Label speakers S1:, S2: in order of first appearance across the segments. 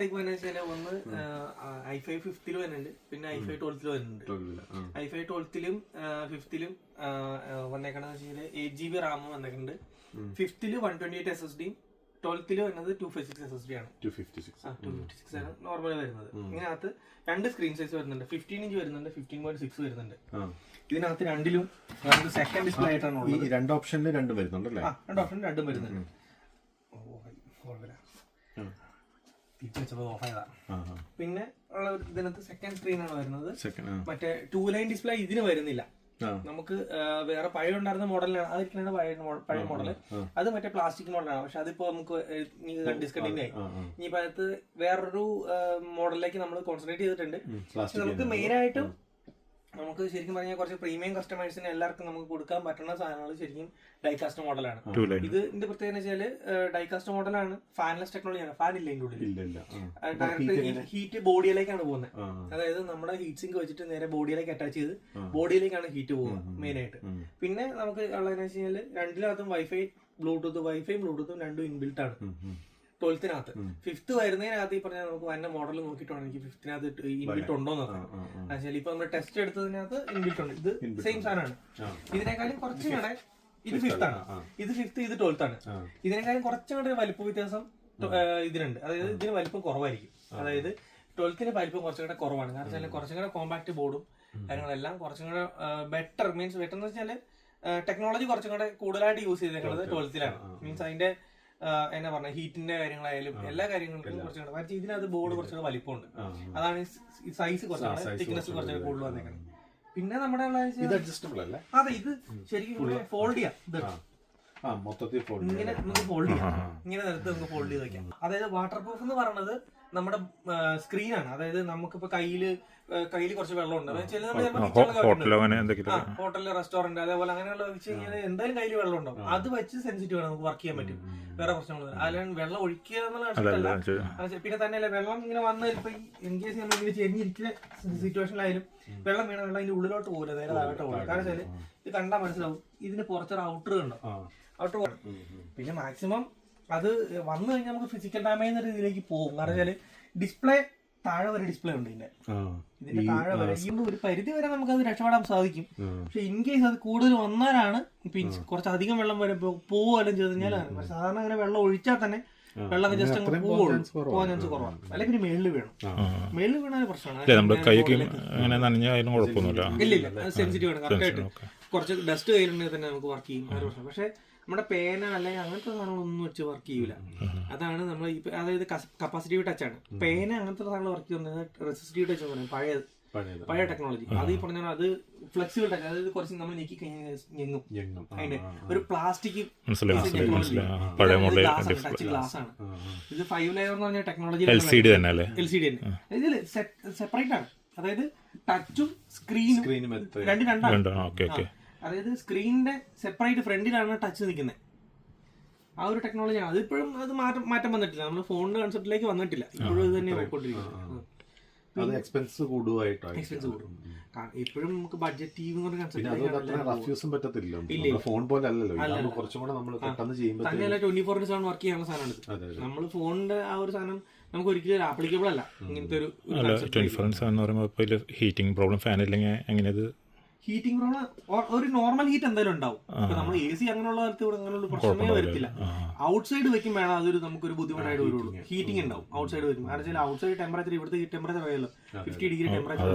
S1: Tech വെച്ചാൽ ഒന്ന് I phi ഫിഫ്തിൽ വരുന്നുണ്ട്. പിന്നെ ഐ ഫൈ ട്വൽത്തിൽ വരുന്നുണ്ട്. ഐ ഫൈ ട്വൽത്തിലും ഫിഫ്തിലും വന്നേക്കണെന്ന് വെച്ചാൽ എയ്റ്റ് ജി ബി റാം വന്നേക്കുന്നുണ്ട് ഫിഫ്തിൽ one twenty eight S S ഡിയും ട്വൽത്തിൽ വരുന്നത് two five six S S D ആണ്.
S2: ടു ഫിഫ്റ്റി സിക്സ്
S1: ആണ് നോർമൽ വരുന്നത്. ഇതിനകത്ത് രണ്ട് സ്ക്രീൻ സൈസ് വരുന്നുണ്ട്. ഫിഫ്റ്റീൻ ഇഞ്ച് വരുന്നുണ്ട് ഫിഫ്റ്റീൻ പോയിന്റ് സിക്സ് വരുന്നുണ്ട്. ഇതിനകത്ത് രണ്ടിലും നമുക്ക് സെക്കൻഡ് ഡിസ്പ്ലേ ആയിട്ടാണ്
S2: ഈ രണ്ട് ഓപ്ഷനിൽ രണ്ടും വരുന്നുണ്ട്
S1: അല്ലേ രണ്ട് ഓപ്ഷനിൽ രണ്ടും വരുന്നുണ്ട്. ഓഫ് പിന്നെ ഉള്ള ഒരു ഇതിനകത്ത് സെക്കൻഡ് സ്ക്രീൻ ആണ് വരുന്നത്. മറ്റേ ടൂ ലൈൻ ഡിസ്പ്ലേ ഇതിന് വരുന്നില്ല. നമുക്ക് വേറെ പഴയ ഉണ്ടായിരുന്ന മോഡലാണ് അതൊക്കെയാണ് പഴയ പഴയ മോഡൽ അത് മറ്റേ പ്ലാസ്റ്റിക് മോഡലാണ് പക്ഷെ അതിപ്പോ നമുക്ക് ഡിസ്കണ്ടിന്യൂ ആയി. ഇനിയിപ്പോ അതിനകത്ത് വേറൊരു മോഡലിലേക്ക് നമ്മൾ കോൺസെൻട്രേറ്റ് ചെയ്തിട്ടുണ്ട്. പക്ഷെ നമുക്ക് മെയിൻ ആയിട്ടും നമുക്ക് ശരിക്കും പറഞ്ഞാൽ കുറച്ച് പ്രീമിയം കസ്റ്റമേഴ്സിന് എല്ലാവർക്കും നമുക്ക് കൊടുക്കാൻ പറ്റുന്ന സാധനങ്ങൾ ശരിക്കും ഡൈകാസ്റ്റ് മോഡലാണ് ഇത് ഇതിന്റെ പ്രത്യേകത വെച്ചാൽ ഡൈകാസ്റ്റ് മോഡലാണ് ഫാൻലെസ് ടെക്നോളജിയാണ് ഫാൻ ഇല്ല ഇതിന്റെ ഉള്ളിൽ. ഡയറക്റ്റ് ഹീറ്റ് ബോഡിയിലേക്കാണ് പോകുന്നത്. അതായത് നമ്മുടെ ഹീറ്റ് സിങ്ക് വെച്ചിട്ട് നേരെ ബോഡിയിലേക്ക് അറ്റാച്ച് ചെയ്ത് ബോഡിയിലേക്കാണ് ഹീറ്റ് പോകുക മെയിൻ ആയിട്ട്. പിന്നെ നമുക്ക് ഉള്ളതെന്ന് വെച്ച് കഴിഞ്ഞാൽ രണ്ടിനകത്തും വൈഫൈ ബ്ലൂടൂത്ത് വൈഫൈ ബ്ലൂടൂത്തും രണ്ടും ഇൻബിൽട്ട് ആണ്. ട്വൽത്തിനകത്ത് ഫിഫ്ത്ത് വരുന്നതിനകത്ത് ഈ പറഞ്ഞ നമുക്ക് വന്ന മോഡൽ നോക്കിയിട്ടാണ് എനിക്ക് ഫിഫ്ത്തിനകത്ത് ഇൻബിൽട്ട് ഉണ്ടോ എന്ന്
S2: ആ,
S1: നോക്കാം
S2: ആ, ആ.
S1: ആക്ച്വലി ഇപ്പൊ നമ്മൾ ടെസ്റ്റ് എടുത്തതിനകത്ത് ഇൻബിൽട്ട് ഉണ്ട് ഇത് സെയിം സാധനമാണ്. ഇതിനേക്കാളും കുറച്ചും കൂടെ ഇത് ഫിഫ്ത്ത് ആണ്. ഇത് ഫിഫ്ത്ത് ഇത് ട്വൽത്ത് ആണ്. ഇതിനേക്കാളും കുറച്ചും കൂടെ വലിപ്പ വ്യത്യാസം ഇതിനുണ്ട്. അതായത് ഇതിന് വലിപ്പം കുറവായിരിക്കും. അതായത് ട്വൽത്തിന് വലിപ്പം കുറച്ചും കൂടെ കുറവാണ്. കാരണം വെച്ചാൽ കുറച്ചും കൂടെ കോമ്പാക്ട് ബോർഡും കാര്യങ്ങളെല്ലാം കുറച്ചും കൂടെ ബെറ്റർ മീൻസ് ബെറ്റർ എന്ന് വെച്ചാൽ ടെക്നോളജി കുറച്ചും കൂടെ കൂടുതലായിട്ട് യൂസ് ചെയ്തേക്കുന്നത് ട്വൽത്തിലാണ് മീൻസ് അതിന്റെ എന്നാ പറഞ്ഞ ഹീറ്റിന്റെ കാര്യങ്ങളായാലും എല്ലാ കാര്യങ്ങൾക്കും കുറച്ചുകൂടെ മറ്റേ ഇതിനകത്ത് ബോർഡ് കുറച്ചുകൂടെ വലിപ്പമുണ്ട്. അതാണ് സൈസ്
S2: കുറച്ചാണ്
S1: തിക്നെസ് കുറച്ചുകൂടെ കൂടുതൽ. വന്നേക്കുന്നത് പിന്നെ നമ്മുടെ അതെ ഇത് ശരിക്കും ഫോൾഡ് ചെയ്യാം.
S2: മൊത്തത്തിൽ ഫോൾഡ്
S1: ഇങ്ങനെ നമുക്ക് ഫോൾഡ് ചെയ്യാം. ഇങ്ങനെ നിലത്ത് നമുക്ക് ഫോൾഡ് ചെയ്ത് വെക്കാം. അതായത് വാട്ടർ പ്രൂഫ് എന്ന് പറയുന്നത് നമ്മുടെ സ്ക്രീനാണ് അതായത് നമുക്കിപ്പോ കയ്യിൽ കയ്യിൽ കുറച്ച് വെള്ളം ഉണ്ട് ചില ഹോട്ടലിൽ റെസ്റ്റോറന്റ് അതേപോലെ അങ്ങനെയുള്ള വെച്ച് കഴിഞ്ഞാൽ എന്തായാലും കയ്യിൽ വെള്ളം ഉണ്ടാവും അത് വെച്ച് സെൻസിറ്റീവ് ആണ് നമുക്ക് വർക്ക് ചെയ്യാൻ പറ്റും. വേറെ പ്രശ്നങ്ങളൊന്നും അല്ലാണ്ട് വെള്ളം ഒഴിക്കുക എന്നുള്ള പിന്നെ തന്നെയല്ല വെള്ളം ഇങ്ങനെ വന്ന് ഇപ്പൊ ഇൻ കേസ് നമ്മൾ ഇങ്ങനെ ചെരിഞ്ഞിരിക്കുന്ന സിറ്റുവേഷനിലായാലും വെള്ളം വീണ വെള്ളം അതിന്റെ ഉള്ളിലോട്ട് പോകില്ല നേരെ താഴോട്ട് പോകില്ല കാരണം വെച്ചാൽ ഇത് കണ്ടാൽ മനസ്സിലാവും. ഇതിന് പുറത്തൊരു ഔട്ടർ ഉണ്ടോ
S2: ആ.
S1: ഔട്ടർ പിന്നെ മാക്സിമം അത് വന്നു കഴിഞ്ഞാൽ നമുക്ക് ഫിസിക്കൽ ഡാമേജ് എന്ന രീതിയിലേക്ക് പോകും. കാരണം വെച്ചാൽ ഡിസ്പ്ലേ താഴെ വരെ ഡിസ്പ്ലേ ഉണ്ട് ഇതിന്റെ. താഴെ വരെ. ഈ ഒരു പരിധി വരെ നമുക്ക് അത് രക്ഷപ്പെടാൻ സാധിക്കും. പക്ഷെ ഇൻ കേസ് അത് കൂടുതൽ വന്നാലാണ് പിന്നെ കുറച്ച് അധികം വെള്ളം വരെ പോവുകയെല്ലാം ചെയ്ത് കഴിഞ്ഞാൽ സാധാരണ അങ്ങനെ വെള്ളം ഒഴിച്ചാൽ തന്നെ വെള്ളം ജസ്റ്റ് അങ്ങ് പോവുള്ളൂ
S2: കുറവാണ്.
S1: പോകാൻ ചാൻസ് കുറവാണ്. അല്ലെങ്കിൽ പിന്നെ മേളിൽ വേണം. മേളിൽ വീണാൽ പ്രശ്നമാണ്.
S3: നമ്മുടെ അങ്ങനെ കുഴപ്പമൊന്നുമില്ല.
S1: ഇല്ല ഇല്ല. സെൻസിറ്റീവ് ആണ്. കറക്റ്റ് ആയിട്ട് കുറച്ച് ഡസ്റ്റ് കയ്യിലുണ്ടെങ്കിൽ തന്നെ നമുക്ക് വർക്ക് ചെയ്യും. പക്ഷെ നമ്മുടെ പേന അല്ലെങ്കിൽ അങ്ങനത്തെ സാധനങ്ങളൊന്നും വെച്ച് വർക്ക് ചെയ്യൂല. അതാണ് നമ്മൾ ഇപ്പൊ അതായത് കപ്പാസിറ്റീവ് ടച്ച് ആണ്. പേന അങ്ങനത്തെ സാധനങ്ങൾ വർക്ക് ചെയ്യുന്നത് റെസിസ്റ്റീവ് ടച്ച് എന്ന് പറയും. പഴയത്.
S2: പഴയത്.
S1: പഴയ ടെക്നോളജി അത് ഈ പറഞ്ഞ അത് ഫ്ലെക്സിബിൾ ടച്ച് അതായത് കുറച്ച് നമ്മൾ ഞെക്കി കഴിഞ്ഞാൽ ഞെങ്ങും. അതിന്റെ ഒരു പ്ലാസ്റ്റിക്
S3: പഴയ
S1: ടച്ച് ഗ്ലാസ് ആണ്. ഇത് ഫൈവ് ലെയർ എന്ന് പറഞ്ഞ ടെക്നോളജി
S3: എൽ സി ഡി തന്നെ.
S1: ഇതിൽ സെപ്പറേറ്റ് ആണ്. അതായത് ടച്ചും സ്ക്രീനും രണ്ട് രണ്ടാണ്. അതായത് സ്ക്രീനിന്റെ സെപ്പറേറ്റ് ഫ്രണ്ടിലാണ് ടച്ച് നിൽക്കുന്നത് ആ ഒരു ടെക്നോളജിയാണ് അതിപ്പോഴും അത് മാറ്റം മാറ്റം വന്നിട്ടില്ല. നമ്മൾ ഫോണിന്റെ കൺസെപ്റ്റിലേക്ക് വന്നിട്ടില്ല. ഇപ്പോഴും ഇത് തന്നെ പോയിക്കൊണ്ടിരിക്കുന്നത്
S2: അത് എക്സ്പെൻസ് കൂടുമായിട്ടാണ്
S1: എക്സ്പെൻസ് കൂടും. ഇപ്പോഴും നമുക്ക് ബഡ്ജറ്റ് ടി വി എന്ന് പറഞ്ഞ
S2: പിന്നെ അതുകൊണ്ട് അത്ര
S1: കൺസെപ്റ്റ്
S2: റഫ് യൂസും പറ്റത്തില്ല നമ്മുടെ ഫോൺ പോലെ അല്ലല്ലോ. കുറച്ചും കൂടെ നമ്മൾ പെട്ടെന്ന് ചെയ്യുമ്പോൾ
S1: തന്നെയല്ല ട്വന്റി ഫോർ സെവൻ വർക്ക് ചെയ്യാനുള്ള സാധനമാണ് നമ്മൾ ഫോണിന്റെ ആ ഒരു സാധനം നമുക്ക് ഒരിക്കലും ആപ്ലിക്കബിൾ അല്ല. ഇങ്ങനത്തെ ഒരു
S3: ഹീറ്റിംഗ് പ്രോബ്ലം ഫാൻ ഇല്ലെങ്കിൽ അങ്ങനെ
S1: ഹീറ്റിംഗ് പ്രോബ്ലം ഒരു നോർമൽ ഹീറ്റ് എന്തായാലും ഉണ്ടാവും. നമ്മൾ എ സി അങ്ങനെയുള്ള കാലത്ത് ഇവിടെ അങ്ങനെയുള്ള പ്രശ്നമേ വരത്തില്ല. ഔട്ട്സൈഡ് വെക്കും വേണം അതൊരു നമുക്കൊരു ബുദ്ധിമുട്ടായിട്ട് വരുള്ളൂ. ഹീറ്റിംഗ് ഉണ്ടാവും ഔട്ട്സൈഡ് വെക്കും കാരണം വെച്ചാൽ ഔട്ട്സൈഡ് ടെമ്പറേച്ചർ ഇവിടുത്തെ ടെമ്പറേച്ചർ അറിയാലോ fifty degree temperature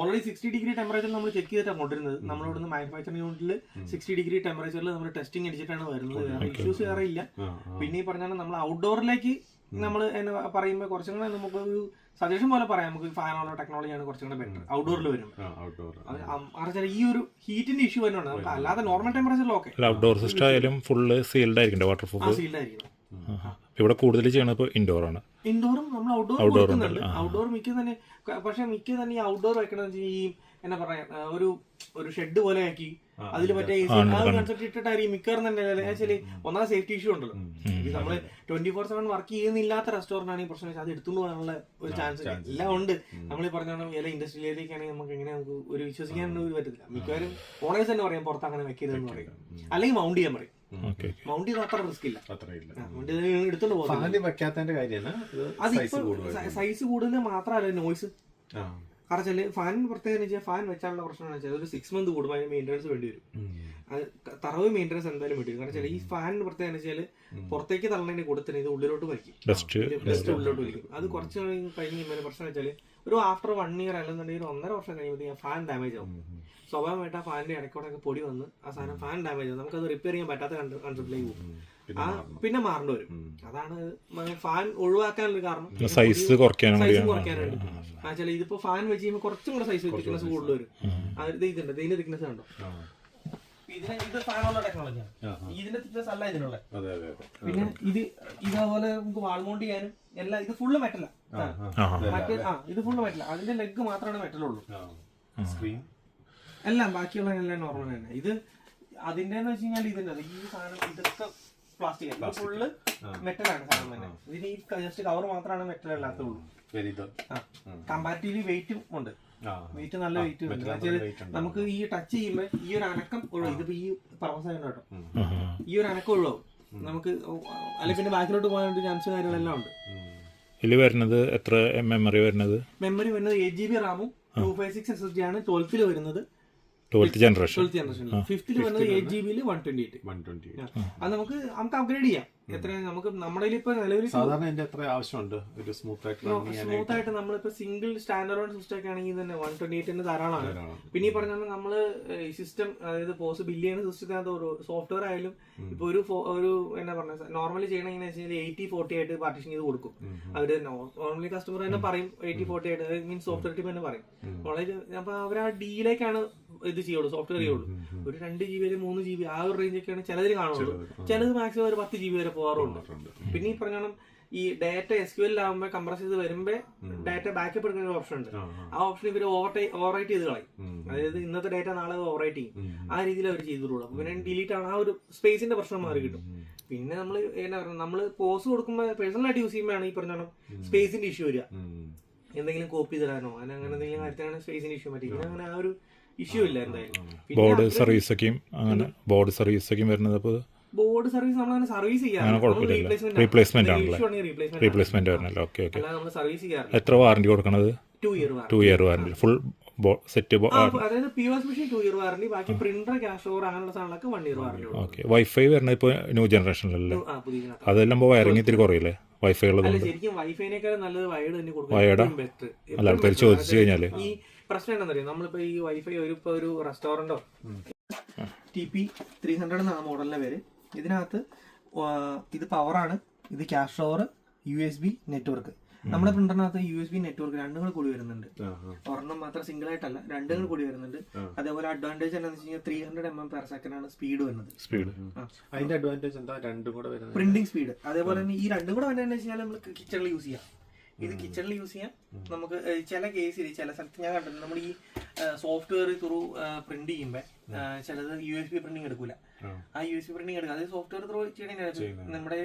S1: already sixty degree temperature നമ്മൾ ചെക്ക് ചെയ്തിട്ടാണ് കൊണ്ടുവരുന്നത്. നമ്മൾ ഇവിടുന്ന് മാനുഫാക്ചറിംഗ് യൂണിറ്റിൽ സിക്സ്റ്റി ഡിഗ്രി ടെമ്പറേച്ചറിൽ നമ്മൾ ടെസ്റ്റിംഗ് അടിച്ചിട്ടാണ് വരുന്നത്. ഇഷ്യൂസ് വേറെ ഇല്ല പിന്നെ ഈ പറഞ്ഞാൽ നമ്മൾ ഔട്ട്ഡോറിലേക്ക് നമ്മൾ പറയുമ്പോൾ കുറച്ചും കൂടെ നമുക്ക് ഒരു സജഷൻ പോലെ പറയാം നമുക്ക് ഫാനുള്ള ടെക്നോളജിയാണ് കുറച്ചും കൂടെ ബെറ്റർ ഔട്ട്ഡോറിൽ വരും
S2: ഔട്ട്ഡോർ
S1: ഈ ഒരു ഹീറ്റിന്റെ ഇഷ്യൂ തന്നെയാണ് നമുക്ക് അല്ലാതെ നോർമൽ ടെമ്പറേച്ചറിൽ ഓക്കെ
S3: ഔട്ട്ഡോർ സിസ്റ്റം ആയാലും ഫുള്ള് സീൽഡ് ആയിരിക്കും വാട്ടർ പ്രൂഫ്
S1: സീൽഡ് ആയിരിക്കും.
S3: ഇവിടെ കൂടുതൽ ചെയ്യണത് ഇപ്പോൾ ഇൻഡോർ ആണ്.
S1: ഇൻഡോറും നമ്മൾ ഔട്ട്ഡോർ ഔട്ട്ഡോർ ഔട്ട്ഡോർ മിക്ക തന്നെ പക്ഷെ മിക്ക തന്നെ ഈ ഔട്ട്ഡോർ വെക്കണമെന്ന് വെച്ചാൽ ഈ എന്നാ പറയാ ഒരു ഒരു ഷെഡ് പോലെ ആക്കി അതിൽ മറ്റേ കൺസെപ്റ്റ് ഇട്ടിട്ടായിരിക്കും മിക്കവാറും തന്നെ വെച്ചാൽ ഒന്നാം സേഫ്റ്റി ഇഷ്യൂ ഉണ്ടല്ലോ. ഇത് നമ്മൾ ട്വന്റി ഫോർ സെവൻ വർക്ക് ചെയ്യുന്നില്ലാത്ത റെസ്റ്റോറന്റ് ആണെങ്കിൽ പ്രശ്നം. വെച്ചാൽ അത് എടുത്തുകൊണ്ട് പോകാനുള്ള ഒരു ചാൻസ് എല്ലാം ഉണ്ട്. നമ്മൾ ഈ പറഞ്ഞ ചില ഇൻഡസ്ട്രിയിലേക്കാണെങ്കിൽ നമുക്ക് എങ്ങനെ നമുക്ക് ഒരു വിശ്വസിക്കാൻ ഒരു പറ്റത്തില്ല. മിക്കവാറും ഓണേഴ്സ് തന്നെ പറയാം പുറത്ത് അങ്ങനെ വെക്കരുതെന്ന് പറയും. അല്ലെങ്കിൽ മൗണ്ട് ചെയ്യാൻ പറയും. മൗണ്ട് ചെയ്ത് അത്ര റിസ്ക് ഇല്ല. എടുത്തോണ്ട് പോകും
S2: സൈസ് കൂടുതൽ
S1: മാത്രമല്ല നോയ്സ്
S2: ആ.
S1: കാരണം വെച്ചാൽ പ്രത്യേകം വെച്ചാൽ ഫാൻ വെച്ചാലുള്ള പ്രശ്നം വെച്ചാൽ ഒരു സിക്സ് മന്ത് കൂടുമ്പോൾ അതിന് മെയിന്റെനൻസ് വേണ്ടി വരും. തറവ് മെയിന്റെനൻസ് എന്തായാലും വേണ്ടി വരും. കാരണം വെച്ചാൽ ഈ ഫാനിന് പ്രത്യേകം വെച്ചാൽ പുറത്തേക്ക് തള്ളതിന് കൊടുത്തിന് ഇത് ഉള്ളിലോട്ട് വലിക്കും.
S3: ഡസ്റ്റ്
S1: ഉള്ളിലോട്ട് വലിക്കും. അത് കുറച്ച് കഴിഞ്ഞ് കഴിഞ്ഞ് കഴിയുമ്പോൾ പ്രശ്നം വെച്ചാൽ ഒരു ആഫ്റ്റർ വൺ ഇയർ അല്ലെന്നുണ്ടെങ്കിൽ ഒരു ഒന്നര വർഷം കഴിയുമ്പോൾ ഫാൻ ഡാമേജ് ആവും. സ്വാഭാവികമായിട്ട് ആ ഫാനിന്റെ ഇടയ്ക്കോടൊക്കെ പൊടി വന്ന് ആ സാധനം ഫാൻ ഡാമേജ് ആവും. അത് റിപ്പയർ ചെയ്യാൻ പറ്റാത്ത കൺസെപ്റ്റിലേക്ക് പോകും.
S2: പിന്നെ
S1: പിന്നെ മാറേണ്ടി വരും. അതാണ് ഫാൻ ഒഴിവാക്കാനുള്ള കാരണം.
S3: സൈസ് കുറയ്ക്കാനുള്ള
S1: കുറയ്ക്കാൻ വേണ്ടി. ഇതിപ്പോ ഫാൻ വെച്ച് കഴിയുമ്പോൾ കുറച്ചും കൂടെ സൈസ് തിക്നെസ് കൂടുതൽ വരും. അത് ഇത് ഇതുണ്ട് ഇതിന്റെ തിക്നെസ് കണ്ടോ?
S2: ആ.
S1: ഇതിന് ഇത് ഫാനുള്ള ടെക്നോളജിയാണ്
S2: ആ,
S1: ഇതിന്റെ തിക്നെസ് അല്ല ഇതിനുള്ള
S2: അതെ അതെ അതെ.
S1: പിന്നെ ഇത് ഇതേപോലെ നമുക്ക് വാൾ മൗണ്ട് ചെയ്യാനും എല്ലാം ഇത് ഫുള്ള് മെറ്റലാ
S2: ആ,
S3: ആ
S1: മറ്റേ ആ ഇത് ഫുള്ള് മെറ്റല അതിന്റെ ലെഗ് മാത്രമാണ് മെറ്റൽ ഉള്ളൂ.
S2: സ്ക്രീൻ
S1: എല്ലാം ബാക്കിയുള്ള എല്ലാം നോർമൽ തന്നെ. ഇത് അതിന്റെ എന്ന് വെച്ച് കഴിഞ്ഞാൽ ഇതിന്റെ ഈ സാധനം ഇതൊക്കെ പ്ലാസ്റ്റിക്. ഇത് ഫുള്ള് മെറ്റലാണ് സാധനം തന്നെ. ഇതിന് ഈ ജസ്റ്റ് കവർ മാത്രമാണ് മെറ്റൽ അല്ലാത്തുള്ളൂ കമ്പാരിറ്റീവ്ലി വെയിറ്റും ഉണ്ട്. വെയിറ്റ് നല്ല വെയിറ്റ് ഉണ്ട്. നമുക്ക് ഈ ടച്ച് ചെയ്യുമ്പോൾ ഈ ഒരു അനക്കം ഉള്ളു ഇതിപ്പോ ഈ പർപ്പസ് ആയിട്ട് കേട്ടോ ഈ ഒരു അനക്കം ഉള്ളു? നമുക്ക് അല്ലെങ്കിൽ പിന്നെ ബാക്കിലോട്ട് പോകാനുള്ള ചാൻസ് കാര്യങ്ങളെല്ലാം ഉണ്ട്.
S3: ഇതിൽ വരുന്നത് എത്ര മെമ്മറി വരുന്നത്?
S1: മെമ്മറി വരുന്നത് എയ്റ്റ് ജി ബി റാമും two five six S S D ആണ് ട്വൽത്തിൽ വരുന്നത്.
S3: ട്വൽത്ത് ജനറേഷൻ
S1: ട്വൽത്ത് ജനറേഷൻ ഫിഫ്തിൽ വന്നത് എയ്റ്റ് ജി ബിയിൽ വൺ ട്വന്റി എയ്റ്റ്
S2: 128.
S1: അത് നമുക്ക് നമുക്ക് അപ്ഗ്രേഡ് ചെയ്യാം. എത്ര നമുക്ക് നമ്മുടെ ഇപ്പൊ നിലവിൽ
S2: സാധാരണ എത്ര ആവശ്യമുണ്ട്. ഒരു സ്മൂത്ത് ആയിട്ട്
S1: സ്മൂത്ത് ആയിട്ട് നമ്മളിപ്പോ സിംഗിൾ സ്റ്റാൻഡേർഡ് സിസ്റ്റം ഒക്കെ ആണെങ്കിൽ തന്നെ വൺ ട്വന്റി എയ്റ്റിന് ധാരാളമാണ്. പിന്നെ ഈ പറഞ്ഞ നമ്മൾ സിസ്റ്റം അതായത് പോസ് ബില്ല് ചെയ്യുന്ന സിസ്റ്റത്തിനകത്ത് ഒരു സോഫ്റ്റ്വെയർ ആയാലും ഇപ്പൊ ഒരു ഒരു എന്നാ പറഞ്ഞ നോർമലി ചെയ്യണമെങ്കിൽ വെച്ചാൽ എയ്റ്റി ഫോർട്ടി ആയിട്ട് പാർട്ടിഷൻ ചെയ്ത് കൊടുക്കും. അവർ നോർമലി കസ്റ്റമർ തന്നെ പറയും എയ്റ്റി ഫോർട്ടി ആയിട്ട്. മീൻസ് സോഫ്റ്റ്വെയർ ടീം തന്നെ പറയും. വളരെ അപ്പൊ അവർ ആ ഡീലേക്കാണ് ഇത് ചെയ്യുള്ളൂ സോഫ്റ്റ്വെയർ ചെയ്യുള്ളൂ. ഒരു രണ്ട് ജി ബി മൂന്ന് ജി ബി ആ ഒരു റേഞ്ച് ഒക്കെയാണ് ചിലതിൽ കാണുള്ളൂ. ചിലത് മാക്സിമം ഒരു പത്ത് ജി ബി വരെ പോകാറുണ്ട് പിന്നെ ഈ പറഞ്ഞ ഈ ഡാറ്റ എസ് ക്യു എൽ ആകുമ്പോൾ കംപ്രസ് ചെയ്ത് വരുമ്പോ ഡാറ്റ ബാക്കപ്പ് എടുക്കുന്ന ഒരു ഓപ്ഷൻ ഉണ്ട്. ആ ഓപ്ഷൻ ഇവർ ഓവർ ഓവറൈറ്റ് ചെയ്ത് കളയും. അതായത് ഇന്നത്തെ ഡാറ്റ നാളെ ഓവർറൈറ്റ് ചെയ്യും. ആ രീതിയിൽ അവർ ചെയ്തിട്ടുള്ളൂ. അപ്പൊ പിന്നെ ഡിലീറ്റ് ആണ്. ആ ഒരു സ്പേസിന്റെ പ്രശ്നം മാറി കിട്ടും. പിന്നെ നമ്മൾ എന്നാ പറയുക നമ്മൾ പോസ് കൊടുക്കുമ്പോൾ പേഴ്സണലായിട്ട് യൂസ് ചെയ്യുമ്പോഴാണ് ഈ പറഞ്ഞ സ്പേസിന്റെ ഇഷ്യൂ വരിക. എന്തെങ്കിലും കോപ്പി തരാനോ അങ്ങനെ അങ്ങനെ എന്തെങ്കിലും കാര്യത്തിലാണ് സ്പേസിന്റെ ഇഷ്യൂ മാറ്റി അങ്ങനെ ആ ഒരു ഇഷ്യൂ ഇല്ല എന്തായാലും.
S3: ബോർഡ് സർവീസൊക്കെയും അങ്ങനെ ബോർഡ് സർവീസൊക്കെയും വരുന്നത് അപ്പോൾ
S1: ബോർഡ് സർവീസ് നമ്മൾ അങ്ങനെ സർവീസ്
S3: ചെയ്യാറില്ല. റീപ്ലേസ്മെന്റ് ആണല്ലോ?
S1: റീപ്ലേസ്മെന്റ്
S3: വരണല്ലോ ഓക്കെ ഓക്കെ
S1: സർവീസ് ചെയ്യാറില്ല.
S3: എത്ര വാറണ്ടി കൊടുക്കണത്?
S1: Two year
S3: two year warranty full set
S1: അതായത് P S machine two year warranty ബാക്കി പ്രിന്റർ ക്യാഷ് ഓവർ അങ്ങനെയുള്ള സാധനങ്ങളൊക്കെ one year warranty
S3: okay wifi വരുന്നത് ഇപ്പൊ ന്യൂ ജനറേഷനിലല്ലേ അതെല്ലാം ഇപ്പോൾ വയറിങ് ഇത്തിരി കുറയില്ലേ? വൈഫൈ ഉള്ളത്
S1: ശരിക്കും വൈഫൈനേക്കാളും നല്ലത് വയർഡ് തന്നെ? കൊടുക്കും ബെറ്റർ
S3: അല്ല ആൾക്കാർ ചോദിച്ചു കഴിഞ്ഞാൽ
S1: ഈ പ്രശ്നം എന്താണെന്നറിയോ? നമ്മളിപ്പോ ഈ വൈഫൈ ഒരു ഇപ്പൊ ഒരു റെസ്റ്റോറന്റോ ടി പി ത്രീ ഹൺഡ്രഡ് എന്നാണ് മോഡലിന്റെ പേര്. ഇതിനകത്ത് ഇത് പവറാണ് ഇത് cash drawer U S B network നമ്മുടെ പ്രിന്ററിനകത്ത് യു എസ് ബി നെറ്റ്വർക്ക് രണ്ടും കൂടി കൂടി വരുന്നുണ്ട് ഒരെണ്ണം മാത്രം സിംഗിൾ ആയിട്ടല്ല രണ്ടും കൂടി വരുന്നുണ്ട്. അതേപോലെ അഡ്വാന്റേജ് എന്താണെന്ന് വെച്ച് കഴിഞ്ഞാൽ three hundred M M per second ആണ് സ്പീഡ് വരുന്നത്.
S3: സ്പീഡ്
S2: അതിന്റെ അഡ്വാന്റേജ് എന്താ? രണ്ടും കൂടെ വരുന്നത്.
S1: പ്രിന്റിംഗ് സ്പീഡ് അതേപോലെ തന്നെ ഈ രണ്ടും കൂടെ വന്നതെന്ന് വെച്ചാൽ നമ്മൾ കിച്ചണിൽ യൂസ് ചെയ്യാം. ഇത് കിച്ചണിൽ യൂസ് ചെയ്യാം. നമുക്ക് ചില കേസിൽ ചില സ്ഥലത്ത് ഞാൻ കണ്ടിട്ടുണ്ട്. നമ്മൾ ഈ സോഫ്റ്റ്വെയർ ത്രൂ പ്രിന്റ് ചെയ്യുമ്പോൾ ചിലത് യു എസ് ബി പ്രിന്റിംഗ് എടുക്കൂല. ആ യു എസ് ബി പ്രിന്റിംഗ് എടുക്കുക. അത് സോഫ്റ്റ്വെയർ ത്രൂ ചെയ്യണ നമ്മുടെ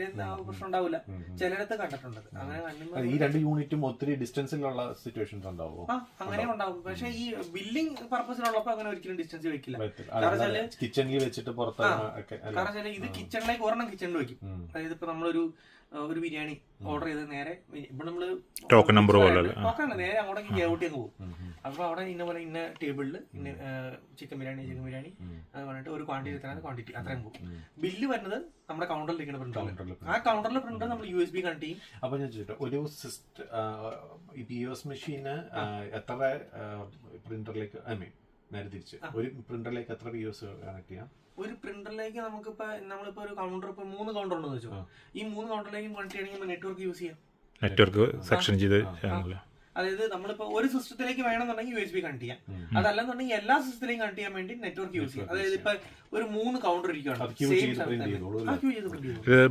S1: പ്രശ്നം ഉണ്ടാവില്ല. ചിലയിടത്ത് കണ്ടിട്ടുണ്ട്. അങ്ങനെ
S2: ഈ രണ്ട് യൂണിറ്റും ഒത്തിരി ഡിസ്റ്റൻസിലുള്ള സിറ്റുവേഷൻസ് ഉണ്ടാവുമോ?
S1: ആ അങ്ങനെ ഉണ്ടാവും. പക്ഷെ ഈ ബില്ലിംഗ് പർപ്പസിലുള്ളപ്പോ അങ്ങനെ ഒരിക്കലും ഡിസ്റ്റൻസ് വെക്കില്ല.
S2: കിച്ചണിൽ വെച്ചിട്ട് പുറത്ത്
S1: കാരണം ഇത് കിച്ചണിലേക്ക് ഒരെണ്ണം കിച്ചണിൽ വെക്കും. അതായത് ഇപ്പൊ നമ്മളൊരു ഒരു ബിരിയാണി ഓർഡർ ചെയ്ത് നേരെ ഇപ്പൊ നമ്മൾ
S3: ടോക്കൺ നമ്പർ പോലെ അല്ലേ?
S1: ടോക്കൺ നേരെ അങ്ങോട്ടേക്ക് ഔട്ട് അങ്ങ് പോകും. അപ്പൊ അവിടെ ഇന്ന പോലെ ഇന്ന ടേബിളിൽ ഇന്ന ചിക്കൻ ബിരിയാണി ചിക്കൻ ബിരിയാണി അത് പറഞ്ഞിട്ട് ഒരു ക്വാണ്ടിറ്റി എത്ര ക്വാണ്ടിറ്റി അത്രയും പോകും. ബില്ല് വരുന്നത് നമ്മുടെ കൗണ്ടറിൽ ഇരിക്കുന്ന പ്രിന്ററിൽ ആ കൗണ്ടറിൽ പ്രിന്റ് നമ്മൾ യു എസ് ബി കണക്ട് ചെയ്യും.
S2: അപ്പൊ ഞാൻ ചോദിച്ചോ ഒരു സിസ്റ്റം ഈ പി എസ് മെഷീന് എത്ര പ്രിന്ററിലേക്ക് ഐ മീൻ നേരെ തിരിച്ച് ഒരു പ്രിന്ററിലേക്ക് എത്ര പി എസ് കണക്ട് ചെയ്യാം?
S1: ഒരു പ്രിന്ററിലേക്ക് നമുക്ക് നമുക്കിപ്പോ നമ്മളിപ്പോ ഒരു കൗണ്ടർ ഇപ്പൊ മൂന്ന് കൗണ്ടർ ഉണ്ടെന്ന് വെച്ചോ. ഈ മൂന്ന് കൗണ്ടറിലേക്കും കണക്ട് ചെയ്യണമെങ്കിൽ നെറ്റ്വർക്ക് യൂസ് ചെയ്യാം.
S3: നെറ്റ്വർക്ക് സെക്ഷൻ ചെയ്ത് ചെയ്യാനല്ലേ?
S1: അതായത് നമ്മളിപ്പോ ഒരു സിസ്റ്റത്തിലേക്ക് വേണമെന്നുണ്ടെങ്കിൽ യു എസ് ബി കണക്ട് ചെയ്യാം. അതല്ലെന്നുണ്ടെങ്കിൽ എല്ലാ സിസ്റ്റത്തിലേക്കും കണക്ട് ചെയ്യാൻ വേണ്ടി നെറ്റ്വർക്ക് യൂസ് ചെയ്യാം. അതായത് ഇപ്പൊ ഒരു മൂന്ന് കൗണ്ടർ ഇരിക്കുകയാണ്.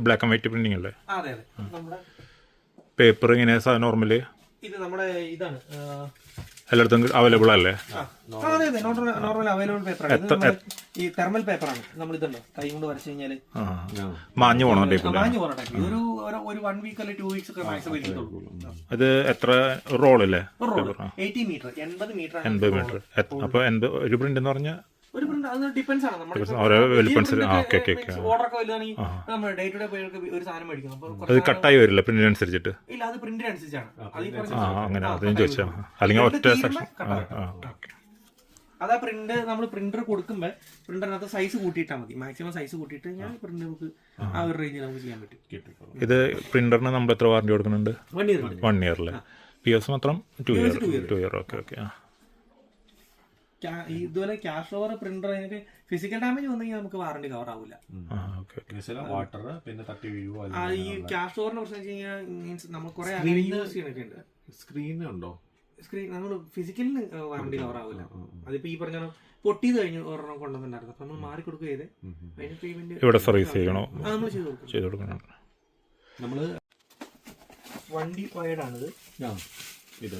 S3: ബ്ലാക്ക് ആൻഡ് വൈറ്റ് പ്രിന്റിംഗ് അല്ലേ?
S1: ആ, അതെ അതെ. നമ്മുടെ
S3: പേപ്പർ ഇങ്ങനെ നോർമൽ
S1: ഇത് നമ്മുടെ ഇതാണ്
S3: എല്ലായിടത്തും അവൈലബിൾ അല്ലേ?
S1: ആ, അതെ അതെ. നോർമൽ നോർമൽ അവൈലബിൾ പേപ്പറാണ് ഇത് ഈ തെർമൽ പേപ്പറാണ് നമ്മൾ ഇതുണ്ടോ? കൈ കൊണ്ട് വരച്ചു കഴിഞ്ഞാൽ
S3: മാഞ്ഞു പോണ ടൈപ്പ്
S1: മാഞ്ഞു പോകണം ടൈപ്പ് ഇതൊരു ഒരു- ഒരു വൺ വീക്ക് അല്ലെങ്കിൽ ടു വീക്സ് ഒക്കെ മാക്സിമം
S3: അത് എത്ര
S1: ഒരു റോഡ് എയ്റ്റി മീറ്റർ എൺപത് മീറ്റർ
S3: എൺപത് മീറ്റർ അപ്പോൾ എൺപത് ഒരു പ്രിന്റ് എന്ന് പറഞ്ഞാൽ
S1: ഒരു പ്രിന്റ് ഉണ്ട് അത് ഡിപ്പെൻസ് ആണ്. നമ്മുടെ. ഓർഡർ ഒക്കെ വലുതാണെങ്കിൽ നമ്മൾ ഡേ ടു ഡേ ഒരു സാധനം
S3: അത് കട്ടായി വരില്ല പ്രിന്റിനനുസരിച്ചിട്ട്
S1: ഇല്ല അത് പ്രിന്റിന് അനുസരിച്ചാണ് അത്
S3: അങ്ങനെ
S1: ആ,
S3: അത് ചോദിച്ചാൽ അല്ലെങ്കിൽ ഒറ്റ സെക്ഷൻ
S1: അതാ പ്രിന്റ് നമ്മൾ പ്രിന്റർ കൊടുക്കുമ്പോ പ്രിന്ററിനകത്ത് സൈസ് കൂട്ടിയിട്ടാൽ മതി. മാക്സിമം സൈസ് കൂട്ടിയിട്ട് ഞാൻ പ്രിന്റ് നമുക്ക് ആ. ഒരു റേഞ്ചിൽ നമുക്ക് ചെയ്യാൻ പറ്റും.
S3: ഇത് പ്രിന്ററിന് നമ്മൾ എത്ര വാറണ്ടി കൊടുക്കുന്നുണ്ട്?
S1: വൺ ഇയർ
S3: വൺ ഇയറിൽ പി എസ് മാത്രം two year two year okay okay ആ.
S1: ഇതുപോലെ ക്യാഷ് ഓവർ പ്രിന്റർ അതിനൊക്കെ ഫിസിക്കൽ ഡാമേജ് വന്നെങ്കിൽ നമുക്ക് വാറണ്ടി കവർ ആവില്ല
S2: വാട്ടർ പിന്നെ തട്ടി വീഴുവോ
S1: ആ, ഈ ക്യാഷ് ഓവറിനെ പ്രശ്നം വെച്ച് കഴിഞ്ഞാൽ മീൻസ് നമ്മൾ കുറെ യൂസ് ചെയ്യണൊക്കെ ഉണ്ട്.
S2: സ്ക്രീൻ ഉണ്ടോ?
S1: സ്ക്രീൻ നമ്മൾ ഫിസിക്കലിന് വാറണ്ടി കവർ ആവില്ല അതിപ്പോ ഈ പറഞ്ഞ പൊട്ടിയത് കഴിഞ്ഞ് ഒരെണ്ണം കൊണ്ടുവന്നിട്ടുണ്ടായിരുന്നു. അപ്പൊ നമ്മൾ മാറി കൊടുക്കുക ചെയ്ത് അതിന് പേയ്മെന്റ്
S3: ഇവിടെ സർവീസ് ചെയ്യണോ?
S1: നമ്മൾ ചെയ്ത് കൊടുക്കും
S3: ചെയ്ത് കൊടുക്കണം.
S2: നമ്മൾ
S1: വണ്ടി വയർഡാണിത്
S2: ഇത്.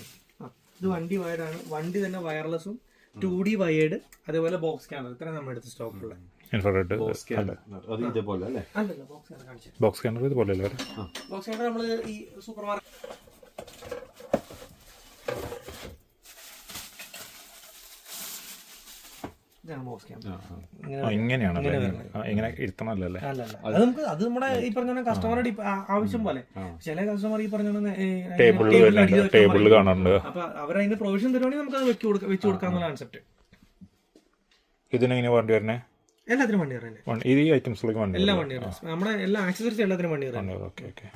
S1: ഇത് വണ്ടി വയർഡാണ് വണ്ടി തന്നെ വയർലെസ്സും ടു ഡി വയേഡ് അതേപോലെ ബോക്സ് ക്യാമറ ഇത്ര നമ്മുടെ അടുത്ത് സ്റ്റോക്ക് ഉള്ളത്
S3: ഇൻഫ്രാറെഡ്
S2: സ്കാനർ അത്. ഇതേപോലെ അല്ലേ?
S1: അല്ലല്ല ബോക്സ് ക്യാമറ
S3: ബോക്സ് ഇതുപോലെ അല്ലേ
S1: ബോക്സ് ക്യാമറ നമ്മൾ ഈ സൂപ്പർ മാർക്കറ്റ് ഇതാണ് ബോക്സ് ക്യാമറ
S2: ആ,
S3: ഇങ്ങനെ
S1: അല്ലല്ല. അത് നമുക്ക് അത് നമ്മുടെ ഈ പറഞ്ഞ കസ്റ്റമറുടെ ആവശ്യം പോലെ. ചില കസ്റ്റമർ ഈ പറഞ്ഞ
S3: ടേബിളിൽ വരുന്നുണ്ട്. ടേബിളിൽ കാണാറുണ്ട്
S1: അപ്പൊ അവരതിന് പ്രൊവിഷൻ തരുവാണെങ്കിൽ നമുക്ക് അത് വെച്ച് കൊടുക്കാം വെച്ച് കൊടുക്കാന്നുള്ള കൺസെപ്റ്റ്
S3: ഇതിനെങ്ങനെ വണ്ടി വരണേ
S1: എല്ലാത്തിനും വണ്ടി
S3: വരണേ ഈ ഐറ്റംസിലേക്ക് വണ്ടി
S1: എല്ലാ വണ്ടി നമ്മുടെ എല്ലാ ആക്സസറീസ് എല്ലാത്തിനും വണ്ടി കയറാൻ
S3: ഓക്കെ ഓക്കെ